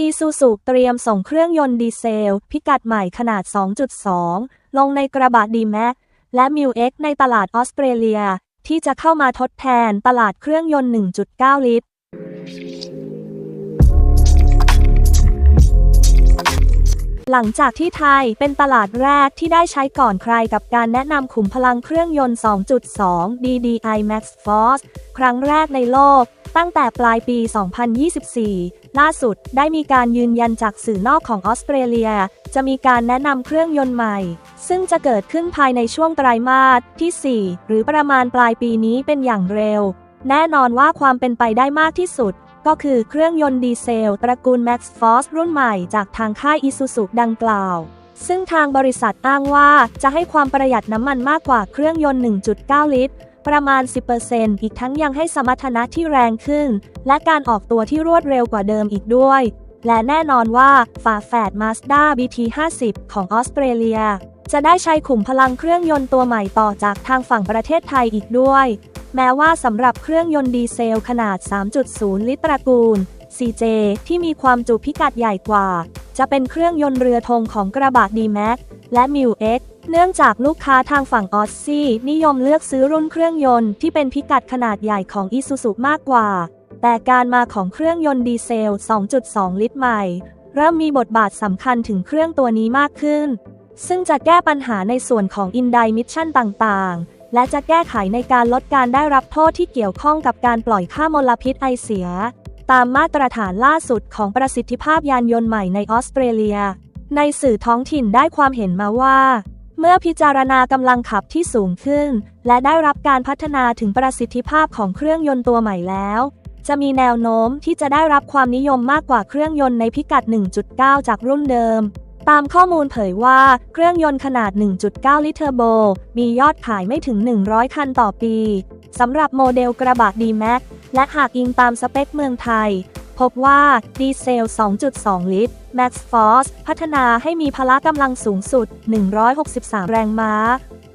อีซูซูเตรียมส่งเครื่องยนต์ดีเซล พิกัดใหม่ขนาด 2.2 ลงในกระบะดีแม็กและมิวเอ็กในตลาดออสเตรเลีย ที่จะเข้ามาทดแทนตลาดเครื่องยนต์ 1.9 ลิตร หลังจากที่ไทยเป็นตลาดแรกที่ได้ใช้ก่อนใครกับการแนะนำขุมพลังเครื่องยนต์ 2.2 DDI Max Force ครั้งแรกในโลก ตั้งแต่ปลายปี 2024 ล่าสุดได้มีการยืนยันจากสื่อนอกของออสเตรเลีย จะมีการแนะนำเครื่องยนต์ใหม่ ซึ่งจะเกิดขึ้นภายในช่วงไตรมาสที่ 4 หรือประมาณปลายปีนี้เป็นอย่างเร็ว แน่นอนว่าความเป็นไปได้มากที่สุด ก็คือเครื่องยนต์ดีเซล ตระกูล Max Force รุ่นใหม่จากทางค่าย Isuzu ดังกล่าว ซึ่งทางบริษัทอ้างว่าจะให้ความประหยัดน้ำมันมากกว่าเครื่องยนต์ 1.9 ลิตร ประมาณ 10%อีกทั้งยังให้สมรรถนะที่แรงขึ้น และการออกตัวที่รวดเร็วกว่าเดิมอีกด้วย และแน่นอนว่าฝาแฝด Mazda BT50 ของออสเตรเลีย จะได้ใช้ขุมพลังเครื่องยนต์ตัวใหม่ต่อจากทางฝั่งประเทศไทยอีกด้วย แม้ว่าสำหรับเครื่องยนต์ดีเซลขนาด 3.0 ลิตรตระกูล CJ ที่มีความจุพิกัดใหญ่กว่า จะเป็นเครื่องยนต์เรือธงของกระบะ D-Max และ m i X เนื่องจากลูกค้าทางฝั่งออสซี่นิยมเลือกซื้อรุ่นเครื่องยนต์ที่เป็นพิกัดขนาดใหญ่ของ Isuzu มากกว่า แต่การมาของเครื่องยนต์ดีเซล 2.2 ลิตรใหม่ เริ่มมีบทบาทสำคัญถึงเครื่องตัวนี้มากขึ้น ซึ่งจะแก้ปัญหาในส่วนของ i n d i m i s s i o n ต่างๆ และจะแก้ไขในการลดการได้รับโทษที่เกี่ยวข้องกับการปล่อยค่ามลพิษไอเสีย ตามมาตรฐานล่าสุดของประสิทธิภาพยานยนต์ใหม่ในออสเตรเลีย ในสื่อท้องถิ่นได้ความเห็นมาว่า เมื่อพิจารณากำลังขับที่สูงขึ้น และได้รับการพัฒนาถึงประสิทธิภาพของเครื่องยนต์ตัวใหม่แล้ว จะมีแนวโน้มที่จะได้รับความนิยมมากกว่าเครื่องยนต์ในพิกัด 1.9 จากรุ่นเดิม ตามข้อมูลเผยว่าเครื่องยนต์ขนาด 1.9 ลิตรเทอร์โบ มียอดขายไม่ถึง 100 คันต่อปีสำหรับโมเดลกระบะ D-Max และหากอิงตามสเปคเมืองไทย พบว่า ดีเซล 2.2 ลิตร Max Force พัฒนาให้มีพละกำลังสูงสุด 163 แรงม้า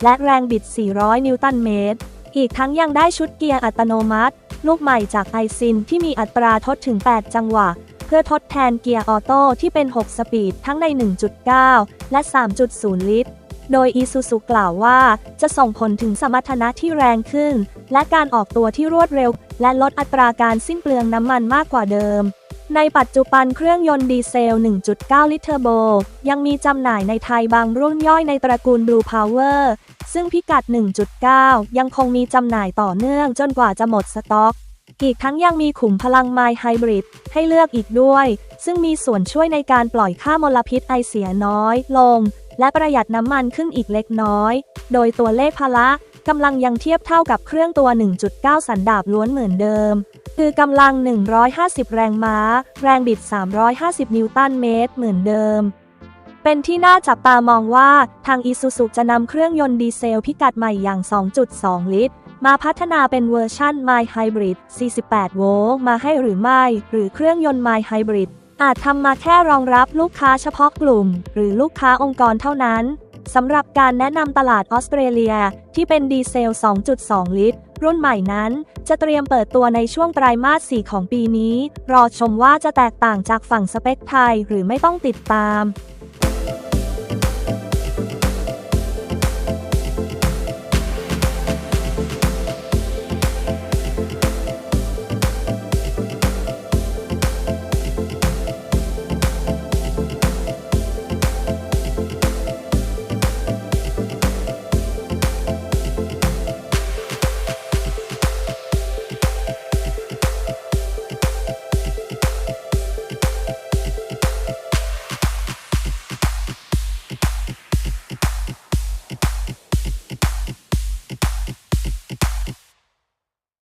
และแรงบิด 400 นิวตันเมตร อีกทั้งยังได้ชุดเกียร์อัตโนมัติ ลูกใหม่จากไอซินที่มีอัตราทดถึง 8 จังหวะ เพื่อทดแทนเกียร์ออโต้ที่เป็น 6 สปีดทั้งใน 1.9 และ 3.0 ลิตร โดย Isuzu กล่าวว่า จะส่งผลถึงสมรรถนะที่แรงขึ้น และการออกตัวที่รวดเร็ว และลดอัตราการสิ้นเปลืองน้ำมันมากกว่าเดิม ในปัจจุบันเครื่องยนต์ดีเซล 1.9 ลิตรเทอร์โบ ยังมีจำหน่ายในไทยบางรุ่นย่อยในตระกูล Blue Power ซึ่งพิกัด 1.9 ยังคงมีจำหน่ายต่อเนื่องจนกว่าจะหมดสต็อกอีกทั้งยังมีขุมพลังไมล์ไฮบริดให้เลือกอีกด้วย ซึ่งมีส่วนช่วยในการปล่อยค่ามลพิษไอเสียน้อยลง และประหยัดน้ำมันขึ้นอีกเล็กน้อย โดยตัวเลขพละกำลังยังเทียบเท่ากับเครื่องตัว 1.9 สันดาบล้วนเหมือนเดิม คือกำลัง 150 แรงม้า แรงบิด 350 นิวตันเมตรเหมือนเดิม เป็นที่น่าจับตามองว่าทาง Isuzu จะนำเครื่องยนต์ดีเซลพิกัดใหม่อย่าง 2.2 ลิตรมาพัฒนาเป็นเวอร์ชั่น Mild Hybrid 48 โวลต์มาให้หรือไม่ หรือเครื่องยนต์ Mild Hybrid อาจทำมาแค่รองรับลูกค้าเฉพาะกลุ่ม หรือลูกค้าองค์กรเท่านั้นสำหรับการแนะนำตลาดออสเตรเลียที่เป็นดีเซล 2.2 ลิตร รุ่นใหม่นั้น จะเตรียมเปิดตัวในช่วงไตรมาส 4 ของปีนี้ รอชมว่าจะแตกต่างจากฝั่งสเปคไทยหรือไม่ต้องติดตาม